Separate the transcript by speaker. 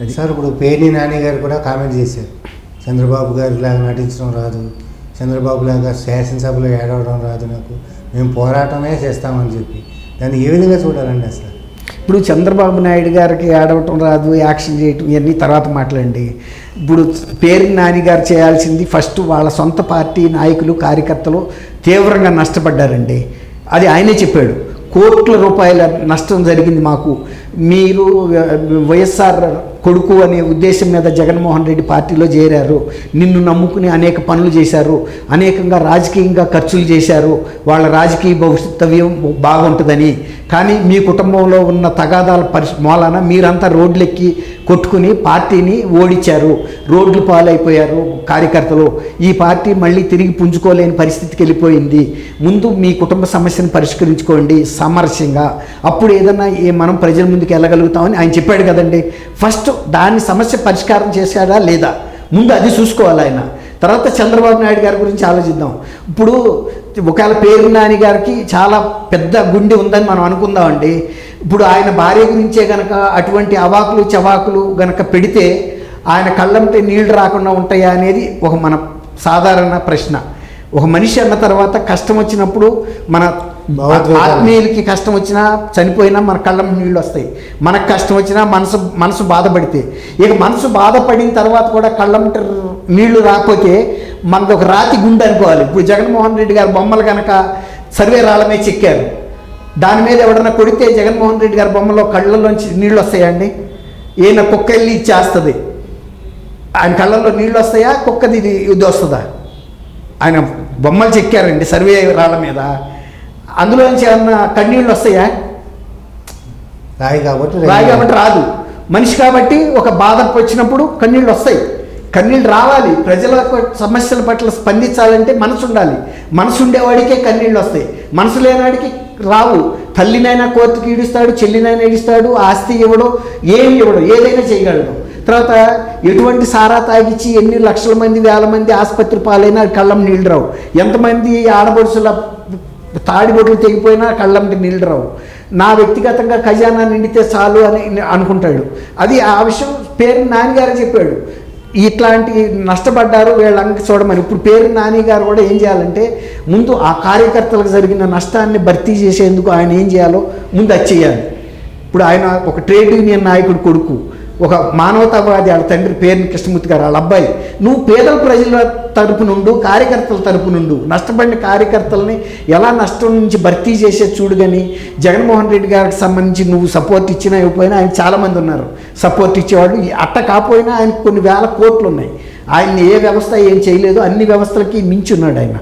Speaker 1: అది.
Speaker 2: సార్ ఇప్పుడు పేర్ని నాని గారు కూడా కామెంట్ చేశారు. చంద్రబాబు గారి లాగా నటించడం రాదు. చంద్రబాబు లాగా శాసనసభలో ఏడవడం రాదు నాకు. మేము పోరాటమే చేస్తామని చెప్పి. దాన్ని ఏ విధంగా చూడాలండి అసలు?
Speaker 1: ఇప్పుడు చంద్రబాబు నాయుడు గారికి ఆడవటం రాదు యాక్షన్ చేయటం ఇవన్నీ తర్వాత మాట్లాడండి. ఇప్పుడు పేరు నాని గారు చేయాల్సింది ఫస్ట్ వాళ్ళ సొంత పార్టీ నాయకులు కార్యకర్తలు తీవ్రంగా నష్టపడ్డారండి. అది ఆయనే చెప్పాడు. కోట్ల రూపాయల నష్టం జరిగింది మాకు. మీరు వైఎస్ఆర్ కొడుకు అనే ఉద్దేశం మీద జగన్మోహన్ రెడ్డి పార్టీలో చేరారు. నిన్ను నమ్ముకుని అనేక పనులు చేశారు. అనేకంగా రాజకీయంగా ఖర్చులు చేశారు. వాళ్ళ రాజకీయ భవిష్యత్తవ్యం బాగుంటుందని. కానీ మీ కుటుంబంలో ఉన్న తగాదాల పరి మూలాన మీరంతా రోడ్లెక్కి కొట్టుకుని పార్టీని ఓడించారు. రోడ్లు పాలైపోయారు కార్యకర్తలు. ఈ పార్టీ మళ్ళీ తిరిగి పుంజుకోలేని పరిస్థితికి వెళ్ళిపోయింది. ముందు మీ కుటుంబ సమస్యను పరిష్కరించుకోండి సామరస్యంగా అప్పుడు ఏదన్నా ఏ మనం ప్రజల ముందుకు వెళ్ళగలుగుతామని ఆయన చెప్పాడు కదండి. ఫస్ట్ దాని సమస్య పరిష్కారం చేశాడా లేదా? ముందు అది చూసుకోవాలి ఆయన. తర్వాత చంద్రబాబు నాయుడు గారి గురించి ఆలోచిద్దాం. ఇప్పుడు ఒకవేళ పేరు నాని గారికి చాలా పెద్ద గుండె ఉందని మనం అనుకుందామండి. ఇప్పుడు ఆయన భార్య గురించే గనక అటువంటి అవాకులు చవాకులు గనక పెడితే ఆయన కళ్ళంటే నీళ్ళు రాకుండా ఉంటాయా అనేది ఒక మన సాధారణ ప్రశ్న. ఒక మనిషి అన్న తర్వాత కష్టం వచ్చినప్పుడు మన. ఆత్మీయులకి కష్టం వచ్చినా చనిపోయినా మన కళ్ళ నీళ్ళు వస్తాయి. మనకు కష్టం వచ్చినా మనసు మనసు బాధపడితే. ఇక మనసు బాధపడిన తర్వాత కూడా కళ్ళంట నీళ్ళు రాకపోతే మనది ఒక రాతి గుండె అనుకోవాలి. ఇప్పుడు జగన్మోహన్ రెడ్డి గారి బొమ్మలు కనుక సర్వే రాళ్ళమే చెక్కారు. దాని మీద ఎవడన్నా కొడితే జగన్మోహన్ రెడ్డి గారి బొమ్మలో కళ్ళల్లోంచి నీళ్ళు వస్తాయండి ఈయన కుక్క వెళ్ళి ఇచ్చేస్తుంది. ఆయన కళ్ళల్లో నీళ్ళు వస్తాయా? కుక్కది ఇది ఇది వస్తుందా? ఆయన బొమ్మలు చెక్కారండి సర్వే రాళ్ళ మీద. అందులోంచి ఏమన్నా కన్నీళ్ళు వస్తాయా?
Speaker 2: రాయి కాబట్టి
Speaker 1: రాయి కాబట్టి రాదు. మనిషి కాబట్టి ఒక బాధ వచ్చినప్పుడు కన్నీళ్ళు వస్తాయి. కన్నీళ్ళు రావాలి. ప్రజల సమస్యల పట్ల స్పందించాలంటే మనసు ఉండాలి. మనసు ఉండేవాడికే కన్నీళ్ళు వస్తాయి. మనసు లేనివాడికి రావు. తల్లినైనా కోర్టుకి ఈడుస్తాడు చెల్లినైనా ఈడుస్తాడు ఆస్తి ఇవ్వడు ఏమి ఇవ్వడు ఏదైనా చేయగలడు. తర్వాత ఎటువంటి సారా తాగిచ్చి ఎన్ని లక్షల మంది వేల మంది ఆసుపత్రి పాలైనా కళ్ళం నీళ్ళు రావు ఎంతమంది ఆడబడుసుల తాడిబొట్లు తెగిపోయినా కళ్ళంటి నీళ్ళు రావు నా వ్యక్తిగతంగా ఖజానా నిండితే చాలు అని అనుకుంటాడు. అది ఆ విషయం పేరు నాన్నగారు చెప్పాడు. ఇట్లాంటి నష్టపడ్డారు వీళ్ళంక చూడమని. ఇప్పుడు పేరు నాని గారు కూడా ఏం చేయాలంటే ముందు ఆ కార్యకర్తలకు జరిగిన నష్టాన్ని భర్తీ చేసేందుకు ఆయన ఏం చేయాలో ముందు అది చేయాలి. ఇప్పుడు ఆయన ఒక ట్రేడ్ యూనియన్ నాయకుడు కొడుకు. ఒక మానవతావాది వాళ్ళ తండ్రి పేరుని కృష్ణమూర్తి గారు వాళ్ళ అబ్బాయి. నువ్వు పేదల ప్రజల తరపు నుండు కార్యకర్తల తరపు నుండు నష్టపడిన కార్యకర్తలని ఎలా నష్టం నుంచి భర్తీ చేసే చూడు కానీ జగన్మోహన్ రెడ్డి గారికి సంబంధించి నువ్వు సపోర్ట్ ఇచ్చినా ఇవ్వకపోయినా ఆయన చాలామంది ఉన్నారు. సపోర్ట్ ఇచ్చేవాళ్ళు అట్ట కాకపోయినా ఆయనకు కొన్ని వేల కోట్లు ఉన్నాయి. ఆయన ఏ వ్యవస్థ ఏం చేయలేదు అన్ని వ్యవస్థలకి మించి ఉన్నాడు ఆయన.